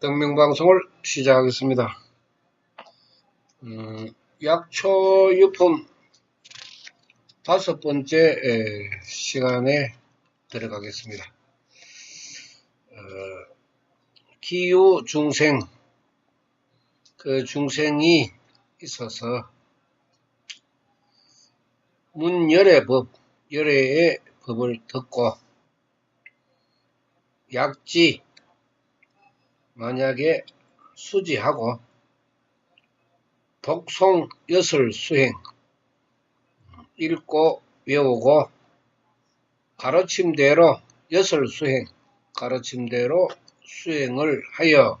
등명방송을 시작하겠습니다. 음, 약초 유품 다섯 번째 에, 시간에 들어가겠습니다. 어, 기유 중생 그 중생이 있어서 문열애법 열애의 법을 듣고 약지 만약에 수지하고 독송 여설 수행 읽고 외우고 가르침대로 여설 수행 가르침대로 수행을 하여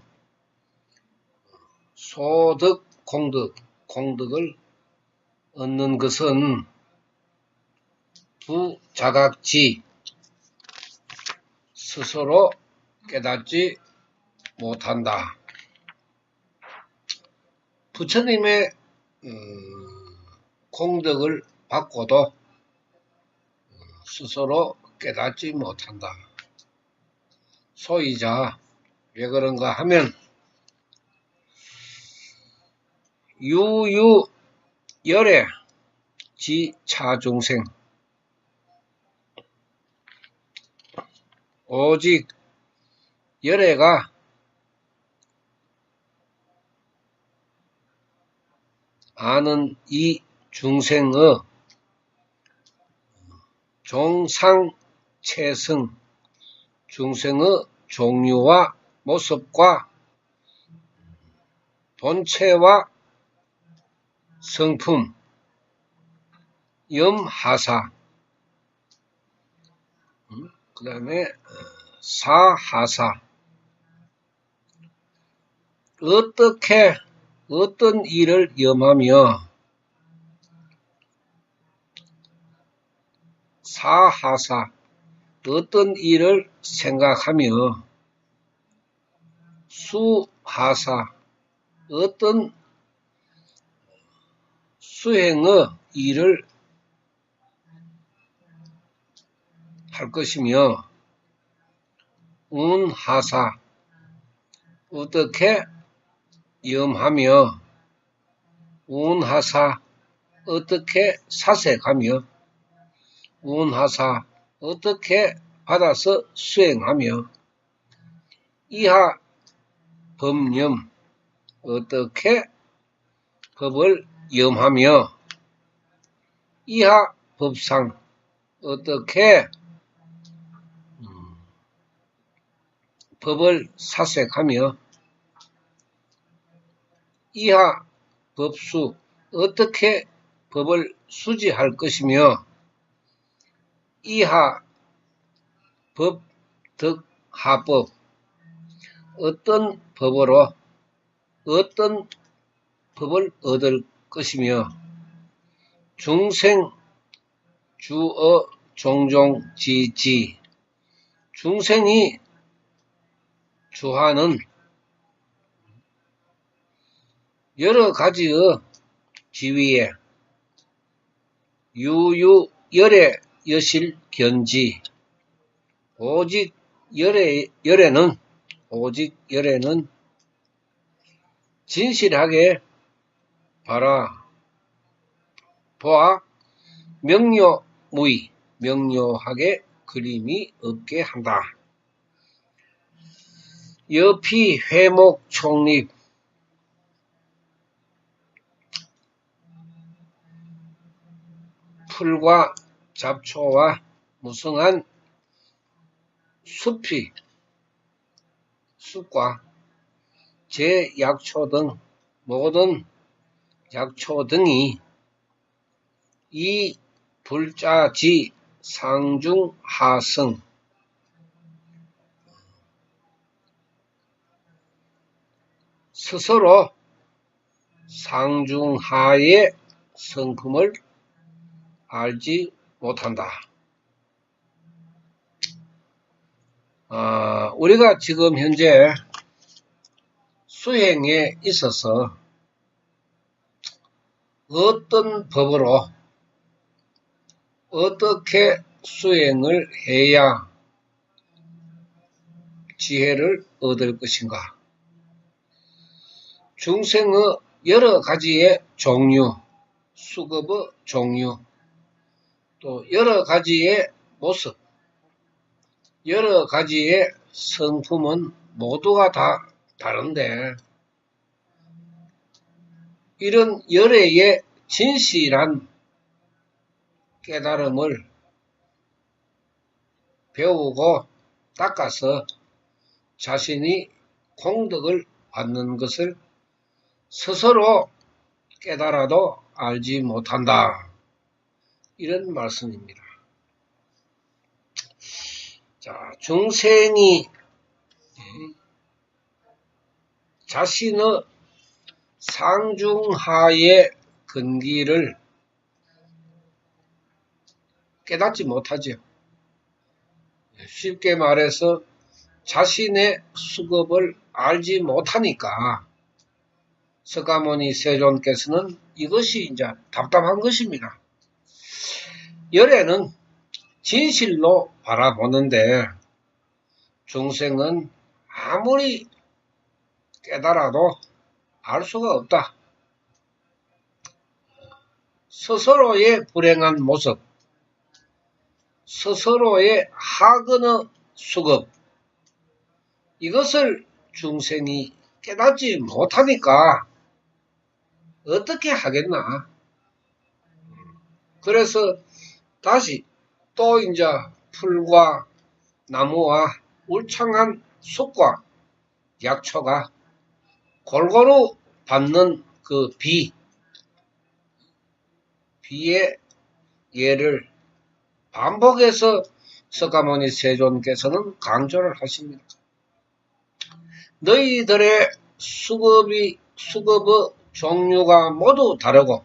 소득 공덕 공덕을 얻는 것은 부자각지 스스로 깨닫지 못한다. 부처님의 음, 공덕을 받고도 스스로 깨닫지 못한다. 소이자 왜 그런가 하면 유유 열애 지차중생 오직 열애가 아는 이 중생의 종상체성, 중생의 종류와 모습과 본체와 성품, 염하사, 음, 그 다음에 사하사, 어떻게 어떤 일을 염하며 사하사 어떤 일을 생각하며 수하사 어떤 수행의 일을 할 것이며 운하사 어떻게 염하며 운하사 어떻게 사색하며 운하사 어떻게 받아서 수행하며 이하 법념 어떻게 법을 염하며 이하 법상 어떻게 음, 법을 사색하며 이하 법수 어떻게 법을 수지할 것이며 이하 법, 덕, 하법 어떤 법으로 어떤 법을 얻을 것이며 중생 주어 종종 지지 중생이 주하는 여러 가지의 지위에 유유 열애 여실 견지 오직 열애 열애는 오직 열애는 진실하게 봐라 보아 명료무의 명료하게 그림이 없게 한다. 여피 회목 총립 풀과 잡초와 무성한 숲이 숲과 제약초 등 모든 약초 등이 이 불자지 상중하성. 스스로 상중하의 성품을 알지 못한다. 어, 우리가 지금 현재 수행에 있어서 어떤 법으로 어떻게 수행을 해야 지혜를 얻을 것인가? 중생의 여러 가지의 종류, 수급의 종류, 또 여러 가지의 모습, 여러 가지의 성품은 모두가 다 다른데 이런 열애의 진실한 깨달음을 배우고 닦아서 자신이 공덕을 받는 것을 스스로 깨달아도 알지 못한다. 이런 말씀입니다. 자, 중생이 자신의 상중하의 근기를 깨닫지 못하죠. 쉽게 말해서 자신의 수급을 알지 못하니까 서가모니 세존께서는 이것이 이제 답답한 것입니다. 열애는 진실로 바라보는데 중생은 아무리 깨달아도 알 수가 없다. 스스로의 불행한 모습, 스스로의 학은의 수급, 이것을 중생이 깨닫지 못하니까 어떻게 하겠나. 그래서 다시 또 이제 풀과 나무와 울창한 숲과 약초가 골고루 받는 그 비, 비의 예를 반복해서 석가모니 세존께서는 강조를 하십니다. 너희들의 수급이, 수급의 종류가 모두 다르고,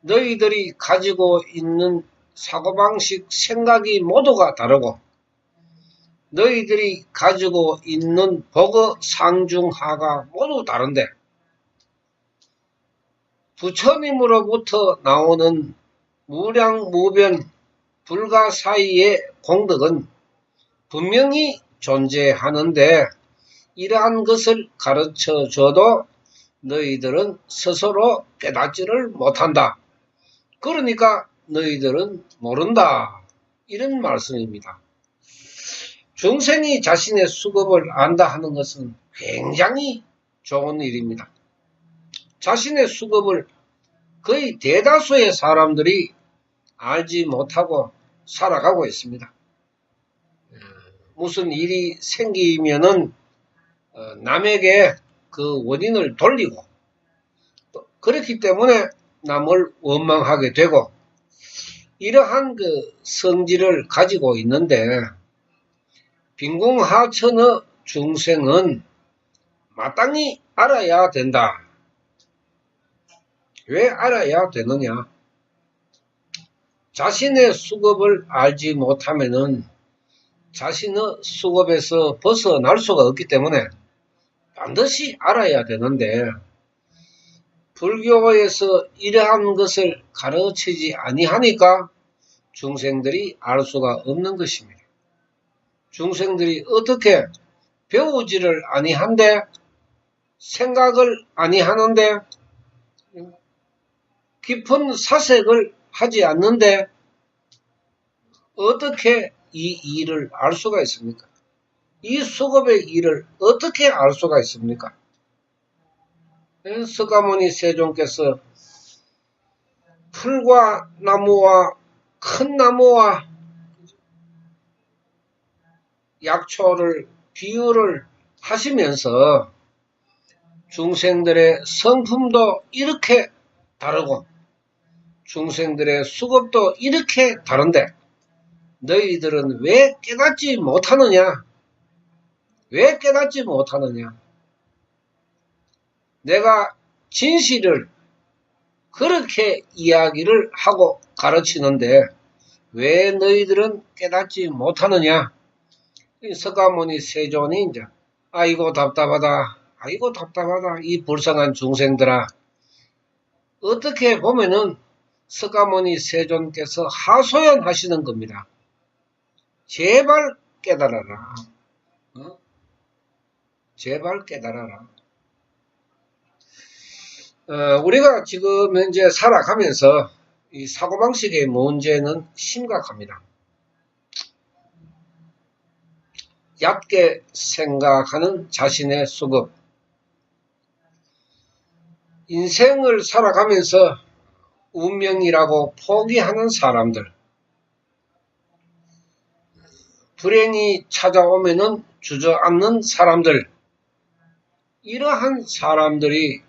너희들이 가지고 있는 사고방식, 생각이 모두가 다르고, 너희들이 가지고 있는 버거 상중하가 모두 다른데 부처님으로부터 나오는 무량무변 불가 사이의 공덕은 분명히 존재하는데 이러한 것을 가르쳐 줘도 너희들은 스스로 깨닫지를 못한다. 그러니까 너희들은 모른다. 이런 말씀입니다. 중생이 자신의 수급을 안다 하는 것은 굉장히 좋은 일입니다. 자신의 수급을 거의 대다수의 사람들이 알지 못하고 살아가고 있습니다. 무슨 일이 생기면은 어, 남에게 그 원인을 돌리고 그렇기 때문에 남을 원망하게 되고 이러한 그 성질을 가지고 있는데 빈궁하천의 중생은 마땅히 알아야 된다. 왜 알아야 되느냐? 자신의 수급을 알지 못하면은 자신의 수급에서 벗어날 수가 없기 때문에 반드시 알아야 되는데 불교에서 이러한 것을 가르치지 아니하니까 중생들이 알 수가 없는 것입니다. 중생들이 어떻게 배우지를 아니한데 생각을 아니하는데 깊은 사색을 하지 않는데 어떻게 이 일을 알 수가 있습니까? 이 수급의 일을 어떻게 알 수가 있습니까? 서가모니 세종께서 풀과 나무와 큰 나무와 약초를 비유를 하시면서 중생들의 성품도 이렇게 다르고 중생들의 수급도 이렇게 다른데 너희들은 왜 깨닫지 못하느냐? 왜 깨닫지 못하느냐? 내가 진실을 그렇게 이야기를 하고 가르치는데 왜 너희들은 깨닫지 못하느냐? 석가모니 세존이 이제 아이고 답답하다. 아이고 답답하다. 이 불쌍한 중생들아. 어떻게 보면은 석가모니 세존께서 하소연하시는 겁니다. 제발 깨달아라. 어? 제발 깨달아라. 어, 우리가 지금 현재 살아가면서 이 사고방식의 문제는 심각합니다. 얕게 생각하는 자신의 수급. 인생을 살아가면서 운명이라고 포기하는 사람들. 불행이 찾아오면은 주저앉는 사람들. 이러한 사람들이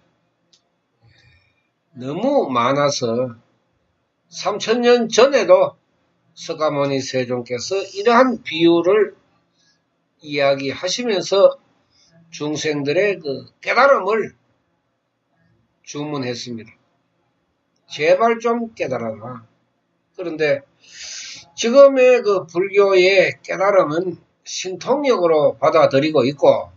너무 많아서 3천년 전에도 석가모니 세종께서 이러한 비유를 이야기하시면서 중생들의 그 깨달음을 주문했습니다. 제발 좀 깨달아라. 그런데 지금의 그 불교의 깨달음은 신통력으로 받아들이고 있고,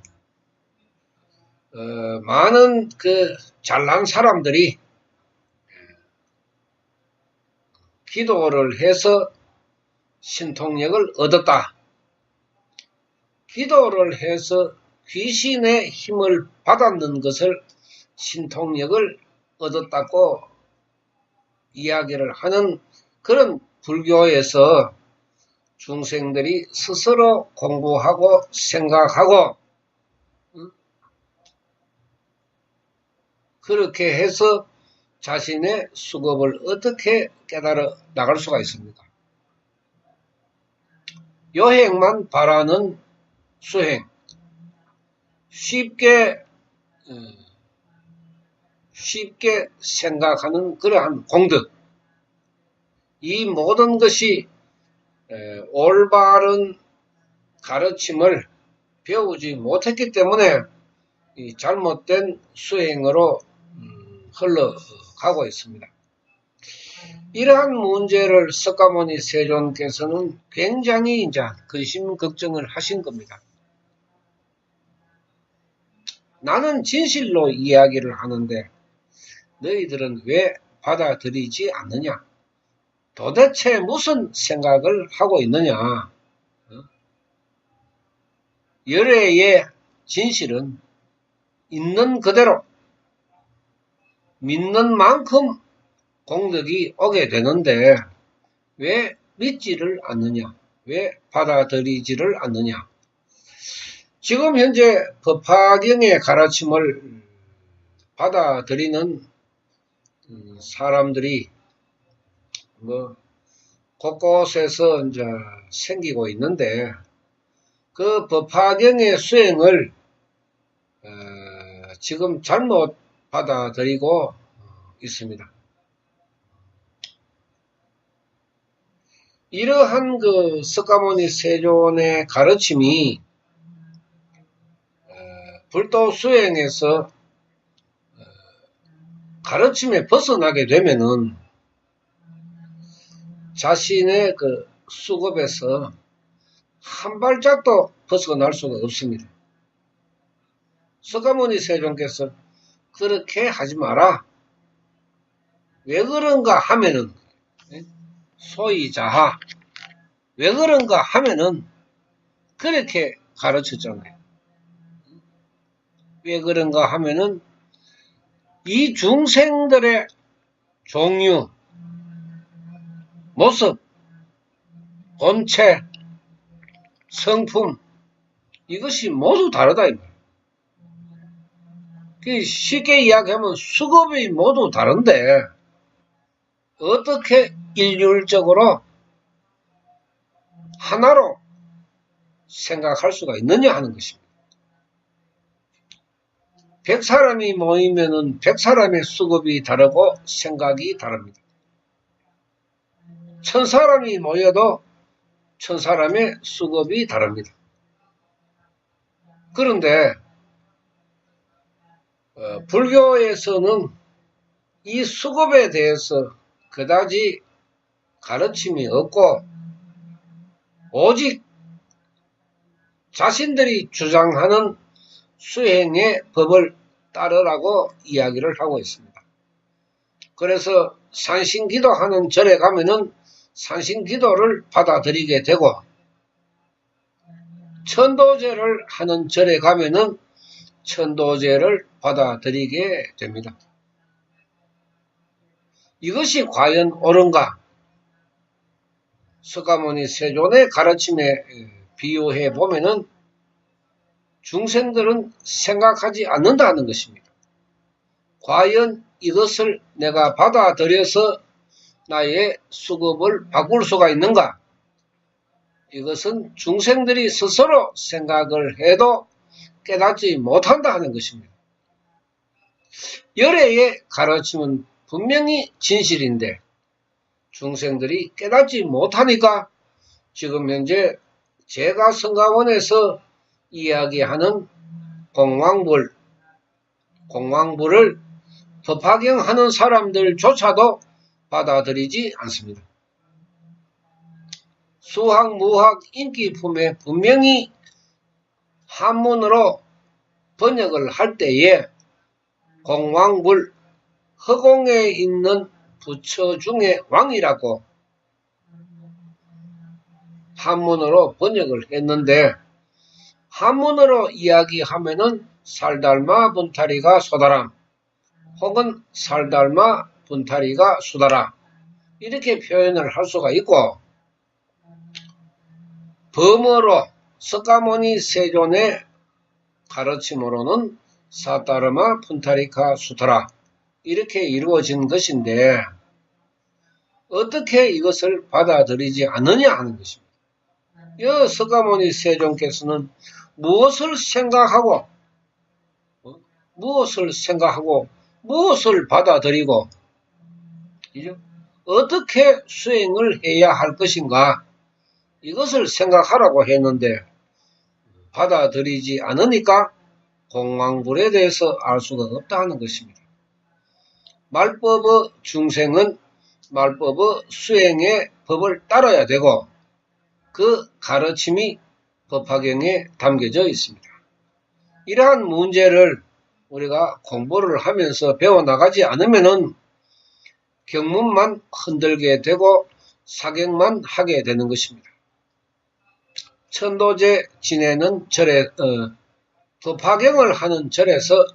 어, 많은 그 잘난 사람들이 기도를 해서 신통력을 얻었다. 기도를 해서 귀신의 힘을 받았는 것을 신통력을 얻었다고 이야기를 하는 그런 불교에서 중생들이 스스로 공부하고 생각하고 그렇게 해서 자신의 수급을 어떻게 깨달아 나갈 수가 있습니까? 여행만 바라는 수행. 쉽게, 어, 쉽게 생각하는 그러한 공덕. 이 모든 것이 올바른 가르침을 배우지 못했기 때문에 잘못된 수행으로 음, 흘러 가고 있습니다. 이러한 문제를 석가모니 세존께서는 굉장히 이제 근심 걱정을 하신 겁니다. 나는 진실로 이야기를 하는데 너희들은 왜 받아들이지 않느냐? 도대체 무슨 생각을 하고 있느냐? 어? 열애의 진실은 있는 그대로 믿는 만큼 공덕이 오게 되는데 왜 믿지를 않느냐? 왜 받아들이지를 않느냐? 지금 현재 법화경의 가르침을 받아들이는 음, 사람들이 뭐 곳곳에서 이제 생기고 있는데 그 법화경의 수행을 어, 지금 잘못 받아들이고 있습니다. 이러한 그 석가모니 세존의 가르침이 어, 불도 수행에서 어, 가르침에 벗어나게 되면은 자신의 그 수급에서 한 발짝도 벗어날 수가 없습니다. 석가모니 세존께서 그렇게 하지 마라. 왜 그런가 하면은 예? 소위 자하 왜 그런가 하면은 그렇게 가르쳤잖아요. 왜 그런가 하면은 이 중생들의 종류, 모습, 본체, 성품 이것이 모두 다르다 쉽게 이야기하면 수급이 모두 다른데 어떻게 일률적으로 하나로 생각할 수가 있느냐 하는 것입니다. 백 사람이 모이면은 백 사람의 수급이 다르고 생각이 다릅니다. 천 사람이 모여도 천 사람의 수급이 다릅니다. 그런데 어, 불교에서는 이 수급에 대해서 그다지 가르침이 없고 오직 자신들이 주장하는 수행의 법을 따르라고 이야기를 하고 있습니다. 그래서 산신기도 하는 절에 가면은 산신기도를 받아들이게 되고 천도제를 하는 절에 가면은 천도제를 받아들이게 됩니다. 이것이 과연 옳은가? 석가모니 세존의 가르침에 비유해 보면은 중생들은 생각하지 않는다는 것입니다. 과연 이것을 내가 받아들여서 나의 수급을 바꿀 수가 있는가? 이것은 중생들이 스스로 생각을 해도 깨닫지 못한다 는 것입니다. 열애의 가르침은 분명히 진실인데 중생들이 깨닫지 못하니까 지금 현재 제가 성가원에서 이야기하는 공황불, 공황불을 법화경하는 사람들조차도 받아들이지 않습니다. 수학, 무학, 인기품에 분명히 한문으로 번역을 할 때에 공황불, 허공에 있는 부처 중에 왕이라고 한문으로 번역을 했는데 한문으로 이야기하면은 살달마 분타리가 소다람 혹은 살달마 분타리가 수다라 이렇게 표현을 할 수가 있고 범어로 석가모니 세존의 가르침으로는 사따르마 푼타리카 수타라 이렇게 이루어진 것인데 어떻게 이것을 받아들이지 않느냐 하는 것입니다. 여 석가모니 세종께서는 무엇을 생각하고 어? 무엇을 생각하고 무엇을 받아들이고 어떻게 수행을 해야 할 것인가 이것을 생각하라고 했는데 받아들이지 않으니까 공황불에 대해서 알 수가 없다 하는 것입니다. 말법의 중생은 말법의 수행의 법을 따라야 되고 그 가르침이 법화경에 담겨져 있습니다. 이러한 문제를 우리가 공부를 하면서 배워나가지 않으면 경문만 흔들게 되고 사경만 하게 되는 것입니다. 천도제 지내는 절에 어, 법화경을 하는 절에서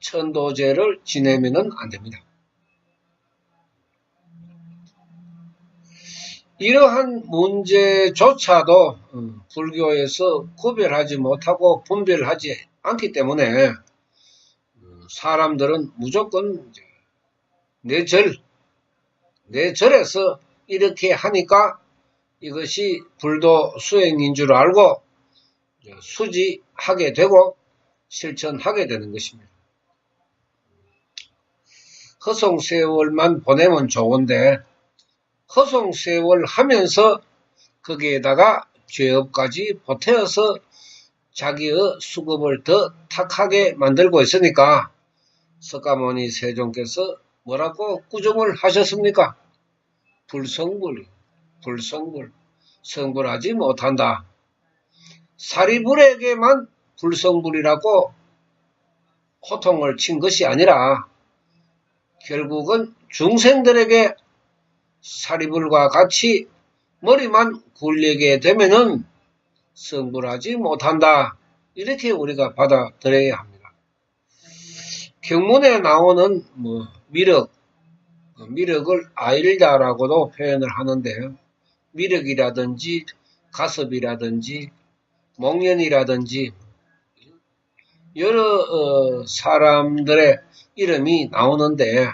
천도제를 지내면 안 됩니다. 이러한 문제조차도 음, 불교에서 구별하지 못하고 분별하지 않기 때문에 음, 사람들은 무조건 내 절, 내 절에서 이렇게 하니까 이것이 불도 수행인 줄 알고 수지하게 되고 실천하게 되는 것입니다. 허송 세월만 보내면 좋은데 허송 세월 하면서 거기에다가 죄업까지 보태어서 자기의 수급을 더 탁하게 만들고 있으니까 석가모니 세종께서 뭐라고 꾸중을 하셨습니까? 불성불, 불성불, 성불하지 못한다. 사리불에게만 불성불이라고 호통을 친 것이 아니라 결국은 중생들에게 사리불과 같이 머리만 굴리게 되면은 성불하지 못한다. 이렇게 우리가 받아들여야 합니다. 경문에 나오는 뭐 미륵, 미륵을 아일다라고도 표현을 하는데 미륵이라든지 가섭이라든지 목련이라든지 여러 어, 사람들의 이름이 나오는데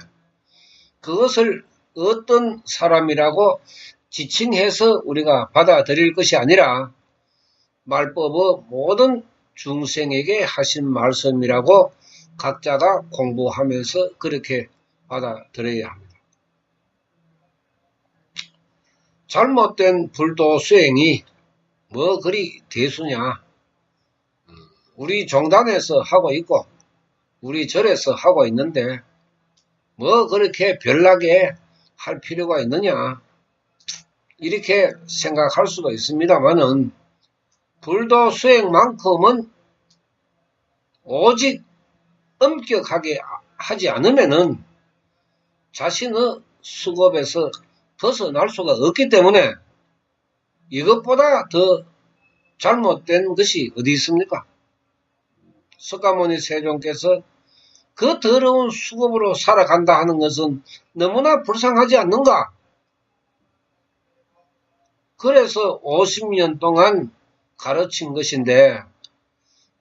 그것을 어떤 사람이라고 지칭해서 우리가 받아들일 것이 아니라 말법의 모든 중생에게 하신 말씀이라고 각자가 공부하면서 그렇게 받아들여야 합니다. 잘못된 불도 수행이 뭐 그리 대수냐. 우리 종단에서 하고 있고 우리 절에서 하고 있는데 뭐 그렇게 별나게 할 필요가 있느냐 이렇게 생각할 수도 있습니다만은 불도 수행만큼은 오직 엄격하게 하지 않으면은 자신의 수급에서 벗어날 수가 없기 때문에 이것보다 더 잘못된 것이 어디 있습니까? 석가모니 세종께서 그 더러운 수급으로 살아간다 하는 것은 너무나 불쌍하지 않는가? 그래서 50년 동안 가르친 것인데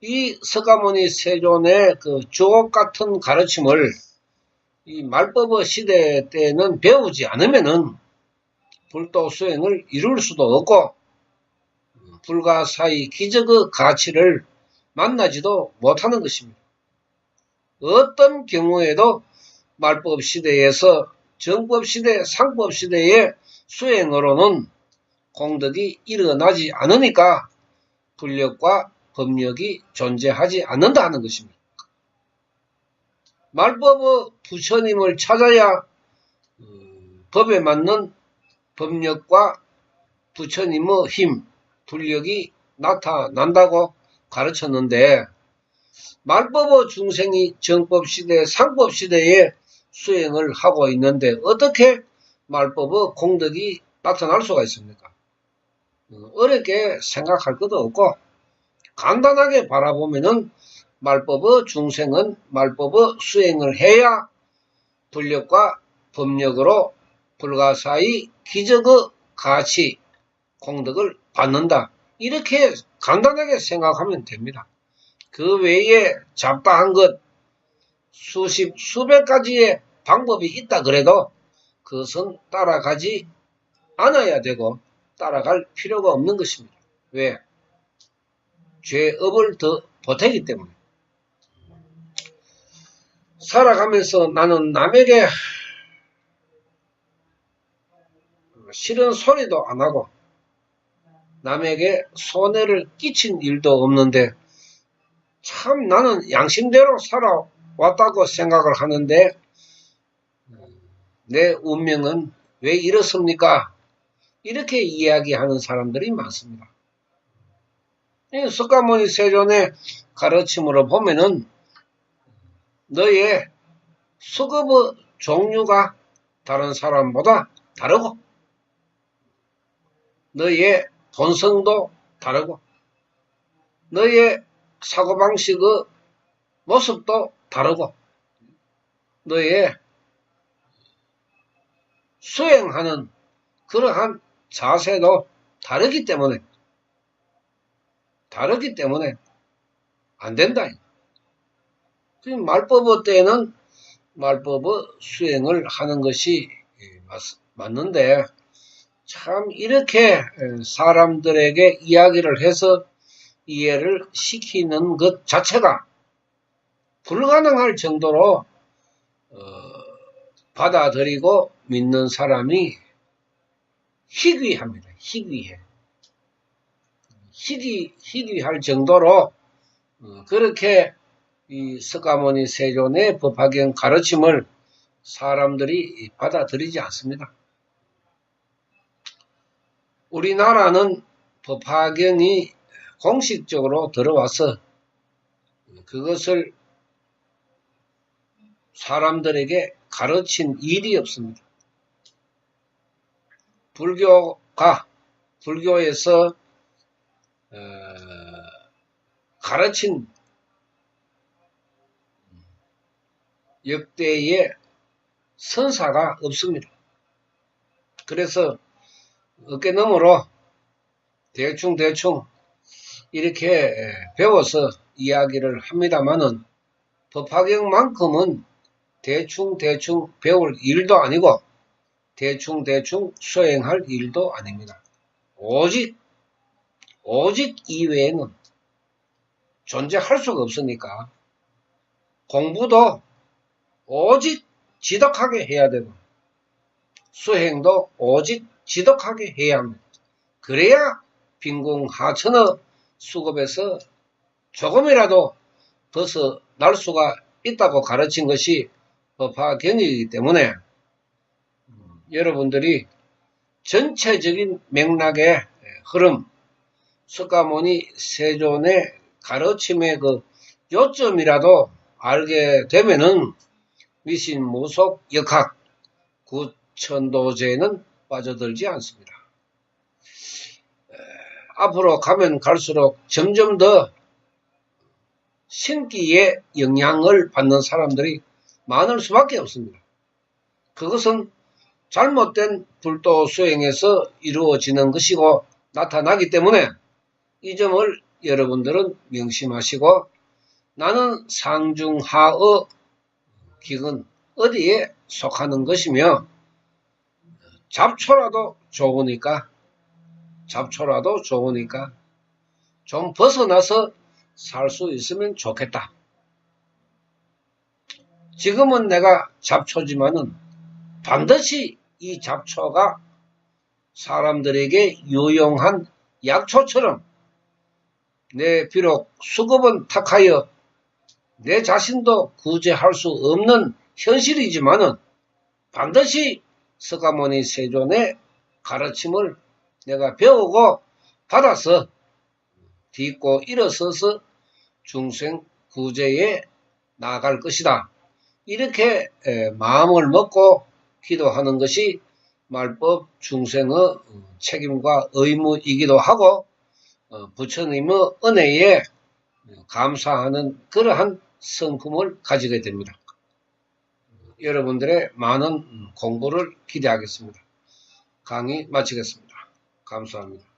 이 석가모니 세존의 그 주옥 같은 가르침을 이 말법의 시대 때는 배우지 않으면은 불도 수행을 이룰 수도 없고 불가사의 기적의 가치를 만나지도 못하는 것입니다. 어떤 경우에도 말법 시대에서 정법 시대, 상법 시대의 수행으로는 공덕이 일어나지 않으니까 불력과 법력이 존재하지 않는다 하는 것입니다. 말법의 부처님을 찾아야 음, 법에 맞는 법력과 부처님의 힘, 불력이 나타난다고 가르쳤는데 말법의 중생이 정법시대, 상법시대에 수행을 하고 있는데 어떻게 말법의 공덕이 나타날 수가 있습니까? 어렵게 생각할 것도 없고 간단하게 바라보면은 말법의 중생은 말법의 수행을 해야 불력과 법력으로 불가사의 기적의 가치, 공덕을 받는다. 이렇게 간단하게 생각하면 됩니다. 그 외에 잡다한 것 수십, 수백 가지의 방법이 있다 그래도 그것은 따라가지 않아야 되고 따라갈 필요가 없는 것입니다. 왜? 죄업을 더 보태기 때문에. 살아가면서 나는 남에게 싫은 소리도 안 하고 남에게 손해를 끼친 일도 없는데 참 나는 양심대로 살아왔다고 생각을 하는데 내 운명은 왜 이렇습니까? 이렇게 이야기하는 사람들이 많습니다. 석가모니 세존의 가르침으로 보면은 너의 수급의 종류가 다른 사람보다 다르고 너의 본성도 다르고 너의 사고방식의 모습도 다르고 너의 수행하는 그러한 자세도 다르기 때문에 다르기 때문에 안 된다. 그 말법의 때는 말법의 수행을 하는 것이 맞는데 참 이렇게 사람들에게 이야기를 해서 이해를 시키는 것 자체가 불가능할 정도로 어, 받아들이고 믿는 사람이 희귀합니다. 희귀해. 희귀, 희귀할 정도로 어, 그렇게 이 석가모니 세존의 법화경 가르침을 사람들이 받아들이지 않습니다. 우리나라는 법화경이 공식적으로 들어와서 그것을 사람들에게 가르친 일이 없습니다. 불교가 불교에서 어, 가르친 역대의 선사가 없습니다. 그래서 어깨너머로 대충 대충 이렇게 배워서 이야기를 합니다만은 법화경만큼은 대충 대충 배울 일도 아니고 대충 대충 수행할 일도 아닙니다. 오직 오직 이외에는 존재할 수가 없으니까 공부도 오직 지덕하게 해야 되고 수행도 오직 지덕하게 해야 합니다. 그래야 빈궁하천의 수급에서 조금이라도 벗어날 수가 있다고 가르친 것이 법화 경영이기 때문에 음, 여러분들이 전체적인 맥락의 흐름, 석가모니 세존의 가르침의 그 요점이라도 알게 되면은 미신 무속 역학 구천도제는 빠져들지 않습니다. 에, 앞으로 가면 갈수록 점점 더 신기에 영향을 받는 사람들이 많을 수밖에 없습니다. 그것은 잘못된 불도 수행에서 이루어지는 것이고 나타나기 때문에 이 점을 여러분들은 명심하시고 나는 상중하의 기근 어디에 속하는 것이며 잡초라도 좋으니까 잡초라도 좋으니까 좀 벗어나서 살 수 있으면 좋겠다. 지금은 내가 잡초지만은 반드시 이 잡초가 사람들에게 유용한 약초처럼 내 비록 수급은 탁하여 내 자신도 구제할 수 없는 현실이지만은 반드시 서가모니 세존의 가르침을 내가 배우고 받아서 딛고 일어서서 중생 구제에 나아갈 것이다. 이렇게 마음을 먹고 기도하는 것이 말법 중생의 책임과 의무이기도 하고 어, 부처님의 은혜에 감사하는 그러한 성품을 가지게 됩니다. 여러분들의 많은 공부를 기대하겠습니다. 강의 마치겠습니다. 감사합니다.